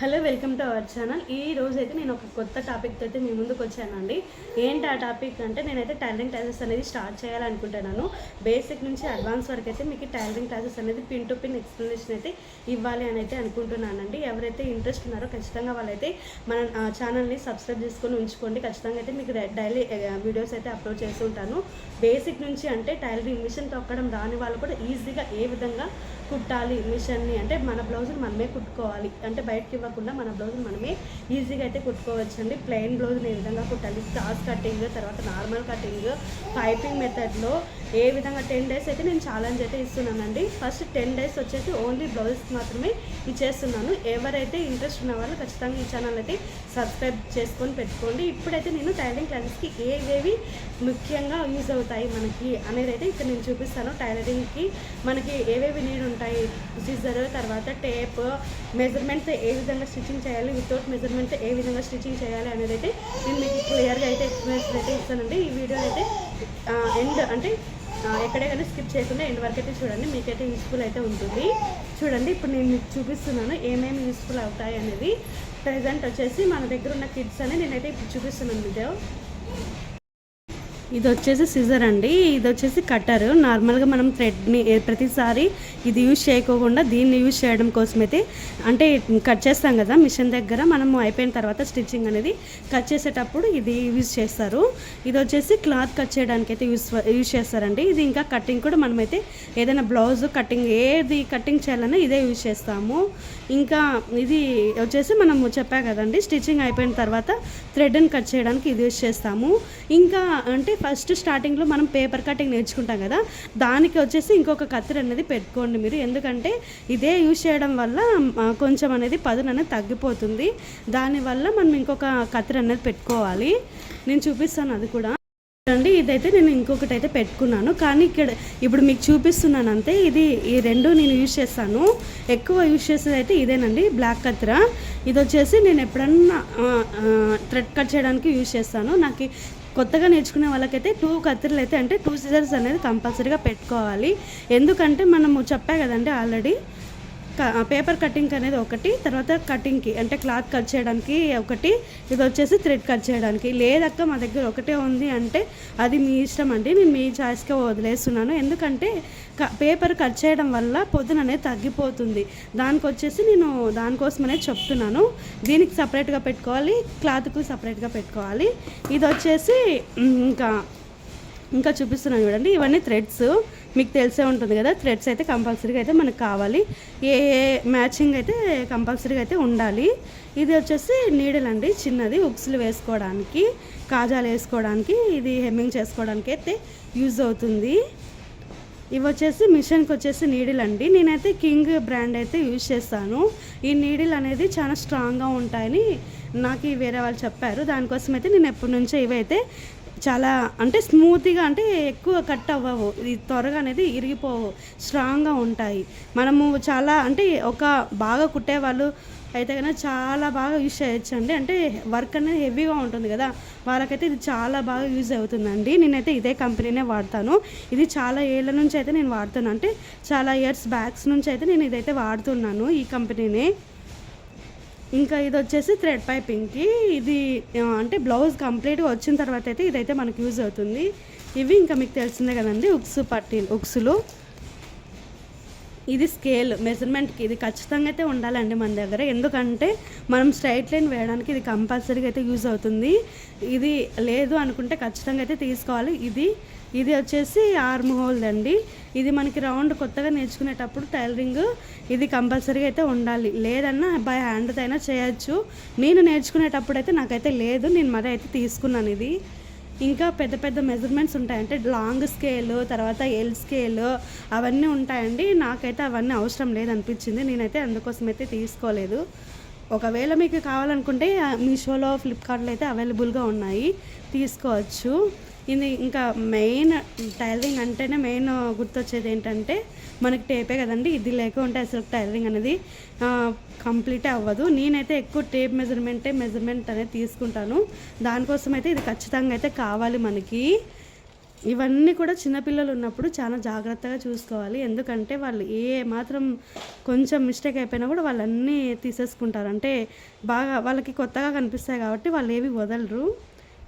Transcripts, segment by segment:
Hello welcome to our channel. ఈ రోజు అయితే నేను ఒక కొత్త టాపిక్ అయితే మీ ముందుకు వచ్చానండి. ఏంటి ఆ టాపిక్ అంటే నేనైతే టైలరింగ్ క్లాసెస్ అనేది స్టార్ట్ చేయాలనుకుంటున్నాను. బేసిక్ నుంచి అడ్వాన్స్ వరకు అయితే మీకు టైలరింగ్ క్లాసెస్ అనేది పిన్ టు పిన్ ఎక్స్ప్లెనేషన్ అయితే ఇవ్వాలి అని అయితే అనుకుంటున్నానండి. ఎవరైతే ఇంట్రెస్ట్ ఉన్నారో ఖచ్చితంగా వాళ్ళైతే మన ఛానల్ని సబ్స్క్రైబ్ చేసుకొని ఉంచుకోండి. ఖచ్చితంగా అయితే మీకు డైలీ వీడియోస్ అయితే అప్లోడ్ చేస్తూ ఉంటాను. బేసిక్ నుంచి అంటే టైలరింగ్ మిషన్ తొక్కడం రాని వాళ్ళు కూడా ఈజీగా ఏ విధంగా కుట్టాలి మిషన్ని అంటే మన బ్లౌజులు మనమే కుట్టుకోవాలి. అంటే బయటకి ఇవ్వకుండా మన బ్లౌజ్ మనమే ఈజీగా అయితే కుట్టుకోవచ్చండి. ప్లెయిన్ బ్లౌజ్ని ఏ విధంగా కుట్టాలి? క్రాస్ కటింగ్ తర్వాత నార్మల్ కటింగ్ పైపింగ్ మెథడ్లో ఏ విధంగా టెన్ డేస్ అయితే నేను ఛాలెంజ్ అయితే ఇస్తున్నానండి. ఫస్ట్ టెన్ డేస్ వచ్చేసి ఓన్లీ బ్లౌజెస్ మాత్రమే ఇచ్చేస్తున్నాను. ఎవరైతే ఇంట్రెస్ట్ ఉన్న వాళ్ళు ఖచ్చితంగా ఈ ఛానల్ అయితే సబ్స్క్రైబ్ చేసుకొని పెట్టుకోండి. ఇప్పుడైతే నేను టైలరింగ్ క్లాసెస్కి ఏవేవి ముఖ్యంగా యూజ్ అవుతాయి మనకి అనేది అయితే ఇక్కడ నేను చూపిస్తాను. టైలరింగ్కి మనకి ఏవేవి నీడ్ ఉంటాయి? సిజర్ తర్వాత టేప్ మెజర్మెంట్స్ ఏ విధంగా స్టిచ్చింగ్ చేయాలి వితౌట్ మెజర్మెంట్ ఏ విధంగా స్టిచ్చింగ్ చేయాలి అనేది అయితే నేను మీకు క్లియర్గా అయితే ఎక్స్ప్లెనేషన్ అయితే ఇస్తానండి. ఈ వీడియో అయితే ఎండ్ అంటే ఆ, ఎక్కడే కానీ స్కిప్ చేయకుండా ఎండ్ వరకు అయితే చూడండి. మీకైతే యూస్ఫుల్ అయితే ఉంటుంది. చూడండి ఇప్పుడు నేను మీకు చూపిస్తున్నాను ఏమేమి యూస్ఫుల్ అవుతాయి అనేది. ప్రజెంట్ వచ్చేసి మన దగ్గర ఉన్న కిడ్స్ అని నేనైతే ఇప్పుడు చూపిస్తున్నాను మీకు. ఇది వచ్చేసి సిజర్ అండి. ఇది వచ్చేసి కట్టర్ నార్మల్గా మనం థ్రెడ్ని ప్రతిసారి ఇది యూజ్ చేయకోకుండా దీన్ని యూజ్ చేయడం కోసం అయితే అంటే కట్ చేస్తాం కదా మిషన్ దగ్గర మనము అయిపోయిన తర్వాత స్టిచ్చింగ్ అనేది కట్ చేసేటప్పుడు ఇది యూజ్ చేస్తారు. ఇది వచ్చేసి క్లాత్ కట్ చేయడానికి అయితే యూస్ యూజ్ చేస్తారండి. ఇది ఇంకా కటింగ్ కూడా మనమైతే ఏదైనా బ్లౌజ్ కటింగ్ ఏది కటింగ్ చేయాలన్నా ఇదే యూజ్ చేస్తాము. ఇంకా ఇది వచ్చేసి మనము చెప్పా కదండి స్టిచ్చింగ్ అయిపోయిన తర్వాత థ్రెడ్ని కట్ చేయడానికి ఇది యూజ్ చేస్తాము. ఇంకా అంటే ఫస్ట్ స్టార్టింగ్లో మనం పేపర్ కటింగ్ నేర్చుకుంటాం కదా దానికి వచ్చేసి ఇంకొక కత్తిరి అనేది పెట్టుకోండి మీరు. ఎందుకంటే ఇదే యూజ్ చేయడం వల్ల కొంచెం అనేది పదును అనేది తగ్గిపోతుంది. దానివల్ల మనం ఇంకొక కత్తిరి అనేది పెట్టుకోవాలి. నేను చూపిస్తాను అది కూడా. అండి ఇదైతే నేను ఇంకొకటి అయితే పెట్టుకున్నాను. కానీ ఇక్కడ ఇప్పుడు మీకు చూపిస్తున్నాను అంతే. ఇది ఈ రెండు నేను యూజ్ చేస్తాను. ఎక్కువ యూజ్ చేసేది అయితే ఇదేనండి బ్లాక్ కత్తిర. ఇది వచ్చేసి నేను ఎప్పుడన్నా థ్రెడ్ కట్ చేయడానికి యూజ్ చేస్తాను. నాకు కొత్తగా నేర్చుకునే వాళ్ళకైతే టూ కత్తిరలు అయితే అంటే టూ సిజర్స్ అనేది కంపల్సరీగా పెట్టుకోవాలి. ఎందుకంటే మనము చెప్పా కదండి ఆల్రెడీ పేపర్ కటింగ్ అనేది ఒకటి తర్వాత కటింగ్కి అంటే క్లాత్ కట్ చేయడానికి ఒకటి ఇది వచ్చేసి థ్రెడ్ కట్ చేయడానికి. లేదక్క మా దగ్గర ఒకటే ఉంది అంటే అది మీ ఇష్టం అండి. నేను మీ చాయిస్కే వదిలేస్తున్నాను. ఎందుకంటే పేపర్ కట్ చేయడం వల్ల పొద్దున అనేది తగ్గిపోతుంది. దానికి వచ్చేసి నేను దానికోసమనే చెప్తున్నాను. దీనికి సపరేట్గా పెట్టుకోవాలి క్లాత్కు సపరేట్గా పెట్టుకోవాలి. ఇది వచ్చేసి ఇంకా ఇంకా చూపిస్తున్నాను చూడండి. ఇవన్నీ థ్రెడ్స్ మీకు తెలిసే ఉంటుంది కదా థ్రెడ్స్ అయితే కంపల్సరీగా అయితే మనకు కావాలి. ఏ ఏ మ్యాచింగ్ అయితే కంపల్సరీగా అయితే ఉండాలి. ఇది వచ్చేసి నీడల్ అండి చిన్నది. ఉక్సులు వేసుకోవడానికి కాజాలు వేసుకోవడానికి ఇది హెమ్మింగ్ చేసుకోవడానికి అయితే యూజ్ అవుతుంది. ఇవి వచ్చేసి మిషన్కి వచ్చేసి నీడిల్ అండి. నేనైతే కింగ్ బ్రాండ్ అయితే యూజ్ చేస్తాను. ఈ నీడిల్ అనేది చాలా స్ట్రాంగ్గా ఉంటాయని నాకు వేరే వాళ్ళు చెప్పారు. దానికోసం అయితే నేను ఎప్పటి నుంచో ఇవైతే చాలా అంటే స్మూత్గా అంటే ఎక్కువ కట్ అవ్వవు. ఇది త్వరగా అనేది ఇరిగిపోవు. స్ట్రాంగ్గా ఉంటాయి. మనము చాలా అంటే ఒక బాగా కుట్టేవాళ్ళు అయితే కనుక చాలా బాగా యూజ్ చేయొచ్చు అండి అంటే వర్క్ అనేది హెవీగా ఉంటుంది కదా. వాళ్ళకైతే ఇది చాలా బాగా యూజ్ అవుతుందండి. నేనైతే ఇదే కంపెనీనే వాడతాను. ఇది చాలా ఏళ్ళ నుంచి అయితే నేను వాడుతున్నాను అంటే చాలా ఇయర్స్ బ్యాక్స్ నుంచి అయితే నేను ఇదైతే వాడుతున్నాను ఈ కంపెనీనే ఇంకా ఇది వచ్చేసి థ్రెడ్ పైపింగ్కి. ఇది అంటే బ్లౌజ్ కంప్లీట్గా వచ్చిన తర్వాత అయితే ఇదైతే మనకు యూజ్ అవుతుంది. ఇవి ఇంకా మీకు తెలిసిందే కదండి ఉక్స్ పట్టి ఉక్సులు. ఇది స్కేల్ మెజర్మెంట్కి ఇది ఖచ్చితంగా అయితే ఉండాలండి మన దగ్గర. ఎందుకంటే మనం స్ట్రైట్ లైన్ వేయడానికి ఇది కంపల్సరీగా అయితే యూజ్ అవుతుంది. ఇది లేదు అనుకుంటే ఖచ్చితంగా అయితే తీసుకోవాలి. ఇది ఇది వచ్చేసి ఆర్మ్ హోల్ అండి. ఇది మనకి రౌండ్ కొత్తగా నేర్చుకునేటప్పుడు టైలరింగ్ ఇది కంపల్సరీగా అయితే ఉండాలి. లేదన్నా బై హ్యాండ్తో అయినా చేయొచ్చు. నేను నేర్చుకునేటప్పుడు అయితే నాకైతే లేదు. నేను మరీ అయితే తీసుకున్నాను ఇది. ఇంకా పెద్ద పెద్ద మెజర్మెంట్స్ ఉంటాయంటే లాంగ్ స్కేల్ తర్వాత ఎల్ స్కేల్ అవన్నీ ఉంటాయండి. నాకైతే అవన్నీ అవసరం లేదనిపించింది. నేనైతే అందుకోసం అయితే తీసుకోలేదు. ఒకవేళ మీకు కావాలనుకుంటే మీషోలో ఫ్లిప్కార్ట్లో అయితే అవైలబుల్గా ఉన్నాయి. తీసుకోవచ్చు. ఇది ఇంకా మెయిన్ టైలరింగ్ అంటేనే మెయిన్ గుర్తొచ్చేది ఏంటంటే మనకి టేపే కదండి. ఇది లేకుంటే అసలు టైలరింగ్ అనేది కంప్లీట్ అవ్వదు. నేనైతే ఎక్కువ టేప్ మెజర్మెంటే మెజర్మెంట్ అనేది తీసుకుంటాను. దానికోసం అయితే ఇది ఖచ్చితంగా అయితే కావాలి మనకి. ఇవన్నీ కూడా చిన్నపిల్లలు ఉన్నప్పుడు చాలా జాగ్రత్తగా చూసుకోవాలి. ఎందుకంటే వాళ్ళు ఏ మాత్రం కొంచెం మిస్టేక్ అయిపోయినా కూడా వాళ్ళన్నీ తీసేసుకుంటారు. అంటే బాగా వాళ్ళకి కొత్తగా కనిపిస్తాయి కాబట్టి వాళ్ళు ఏవి వదలరు.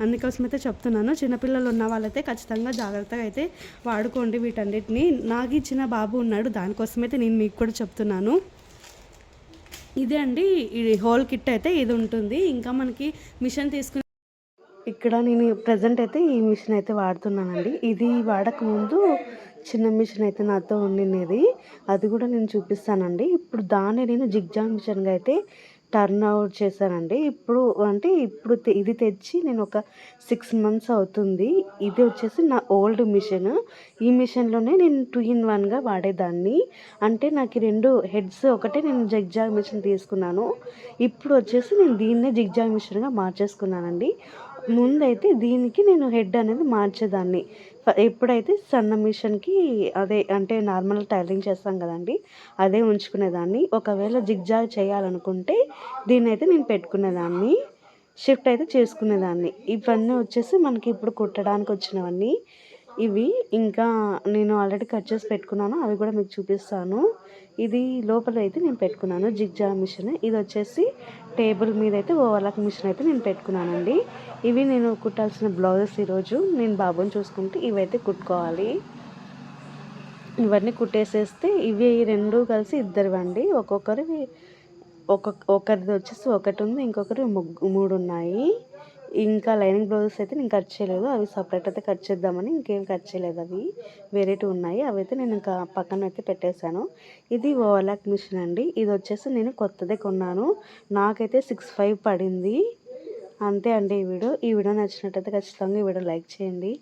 అందుకోసం అయితే చెప్తున్నాను. చిన్నపిల్లలు ఉన్న వాళ్ళైతే ఖచ్చితంగా జాగ్రత్తగా అయితే వాడుకోండి వీటన్నిటిని. నాకు ఇచ్చిన బాబు ఉన్నాడు దానికోసమైతే నేను మీకు కూడా చెప్తున్నాను. ఇదే అండి ఇది హోల్ కిట్ అయితే ఇది ఉంటుంది. ఇంకా మనకి మిషన్ తీసుకుని ఇక్కడ నేను ప్రజెంట్ అయితే ఈ మిషన్ అయితే వాడుతున్నానండి. ఇది వాడకముందు చిన్న మిషన్ అయితే నాతో ఉండినది. అది కూడా నేను చూపిస్తానండి. ఇప్పుడు దాన్ని నేను జిగ్జాగ్ మిషన్గా అయితే టర్న్ అవుట్ చేశానండి. ఇప్పుడు అంటే ఇప్పుడు తె- ఇది తెచ్చి నేను ఒక సిక్స్ మంత్స్ అవుతుంది. ఇది వచ్చేసి నా ఓల్డ్ మిషన్ ఈ మిషన్లోనే నేను టూ ఇన్ వన్గా వాడేదాన్ని. అంటే నాకు రెండు హెడ్స్ ఒకటే నేను జిగ్జాగ్ మిషన్ తీసుకున్నాను. ఇప్పుడు వచ్చేసి నేను దీన్నే జిగ్జాగ్ మిషన్గా మార్చేసుకున్నానండి. ముందైతే దీనికి నేను హెడ్ అనేది మార్చేదాన్ని. ఎప్పుడైతే సన్న మిషన్కి అదే అంటే నార్మల్ టైలింగ్ చేస్తాం కదండి అదే ఉంచుకునేదాన్ని. ఒకవేళ జిగ్జాగ్ చేయాలనుకుంటే దీన్ని అయితే నేను పెట్టుకునేదాన్ని షిఫ్ట్ అయితే చేసుకునేదాన్ని. ఇవన్నీ వచ్చేసి మనకి ఇప్పుడు కుట్టడానికి వచ్చినవన్నీ. ఇవి ఇంకా నేను ఆల్రెడీ కట్ చేసి పెట్టుకున్నాను అవి కూడా మీకు చూపిస్తాను. ఇది లోపల అయితే నేను పెట్టుకున్నాను జిగ్జా మిషన్. ఇది వచ్చేసి టేబుల్ మీద అయితే ఓవర్లాక్ మిషన్ అయితే నేను పెట్టుకున్నానండి. ఇవి నేను కుట్టాల్సిన బ్లౌజెస్ ఈరోజు. నేను బాబుని చూసుకుంటే ఇవైతే కుట్టుకోవాలి. ఇవన్నీ కుట్టేసేస్తే ఇవి రెండు కలిసి ఇద్దరివండి. ఒక్కొక్కరి ఒక్కొక్క ఒకరిది వచ్చేసి ఒకటి ఉంది ఇంకొకరి ముగ్గు మూడు ఉన్నాయి. ఇంకా లైనింగ్ బ్లౌజెస్ అయితే నేను కట్ చేయలేదు. అవి సపరేట్ అయితే కట్ చేద్దామని ఇంకేం కట్ చేయలేదు. అవి వేరేటివి ఉన్నాయి. అవి అయితే నేను ఇంకా పక్కన అయితే పెట్టేశాను. ఇది ఓవర్లాక్ మిషన్ అండి. ఇది వచ్చేసి నేను కొత్తదే కొన్నాను. నాకైతే సిక్స్ ఫైవ్ పడింది. అంతే అండి ఈ వీడియో. ఈ వీడియో నచ్చినట్టయితే ఖచ్చితంగా ఈ వీడియో లైక్ చేయండి.